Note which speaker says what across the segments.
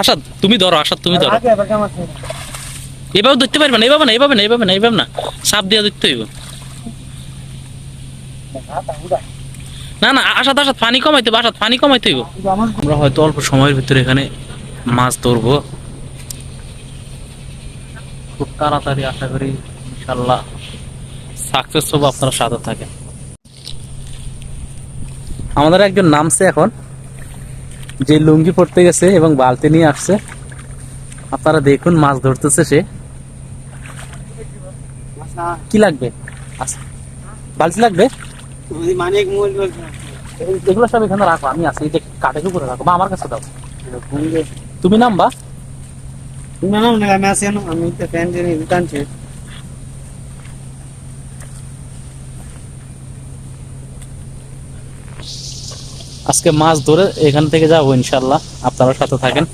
Speaker 1: আসাদ তুমি ধরো আসাদ তুমি ধরো। এভাবে ধরতে পারবে না এভাবে না এভাবে না এভাবে না এভাবে না। সাপ দিয়ে ধরতে হইব। না না আসাদ আসাদ পানি কমাইতে হবে আসাদ পানি কমাইতে হইব।
Speaker 2: আমরা
Speaker 1: হয়তো অল্প সময়ের ভিতরে এখানে মাছ ধরবো। খুব তাড়াতাড়ি আশা করি ইনশাল্লাহ সাকসেস হব আপনারা সাথে থাকেন। আমাদের একজন নামছে এখন। যে লুঙ্গি পড়তে গেছে এবং বালতি নিয়ে আসছে আপনারা দেখুন মাছ ধরতেছে সে। কি লাগবে? আচ্ছা, বালতি লাগবে? এগুলো সব এখানে রাখো আমি আছি যে কাঠের উপরে রাখো বা আমার কাছে দাও। তুমি নামবা।
Speaker 2: তুমি নাম আমি আমি তো ফ্যান দিয়ে টানছি
Speaker 1: আজকে মাছ ধরে এখান থেকে যাব ইনশাল্লাহ আপনারা সাথে থাকেন।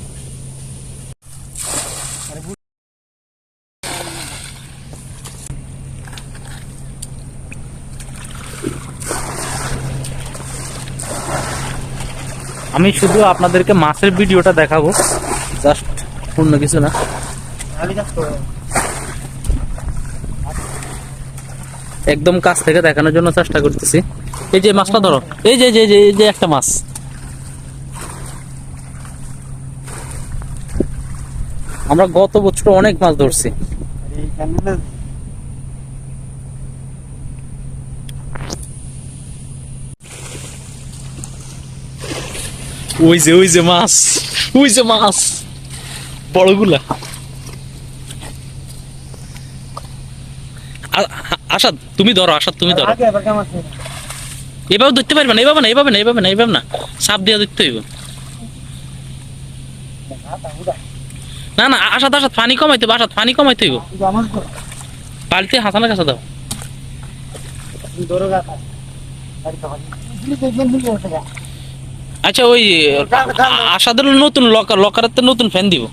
Speaker 1: আমি শুধু আপনাদেরকে মাছের ভিডিওটা দেখাবো। জাস্ট অন্য কিছু না
Speaker 2: আমি কাজ করো
Speaker 1: একদম কাছ থেকে দেখানোর জন্য চেষ্টা করতেছি। এই যে মাছটা ধরো। এই যে যে, এই যে- একটা মাছ। আমরা গত বছর অনেক মাছ ধরছি। ওই যে ওই যে মাছ, ওই যে মাছ। বড়গুলা। আসাদ তুমি ধরো আসাদ তুমি ধরো। এভাবে ধরতে পারবে না এভাবে না এভাবে না এভাবে না এভাবে না। সাপ দিয়ে ধরতে হইব। না না আসাদ আসাদ পানি কমাইতে হবে আসাদ পানি কমাইতে হইব। পাল্টে হাসানের কাছে দাও। আচ্ছা ওই আসাদের নতুন লকার লকারের তো নতুন ফ্যান দিব।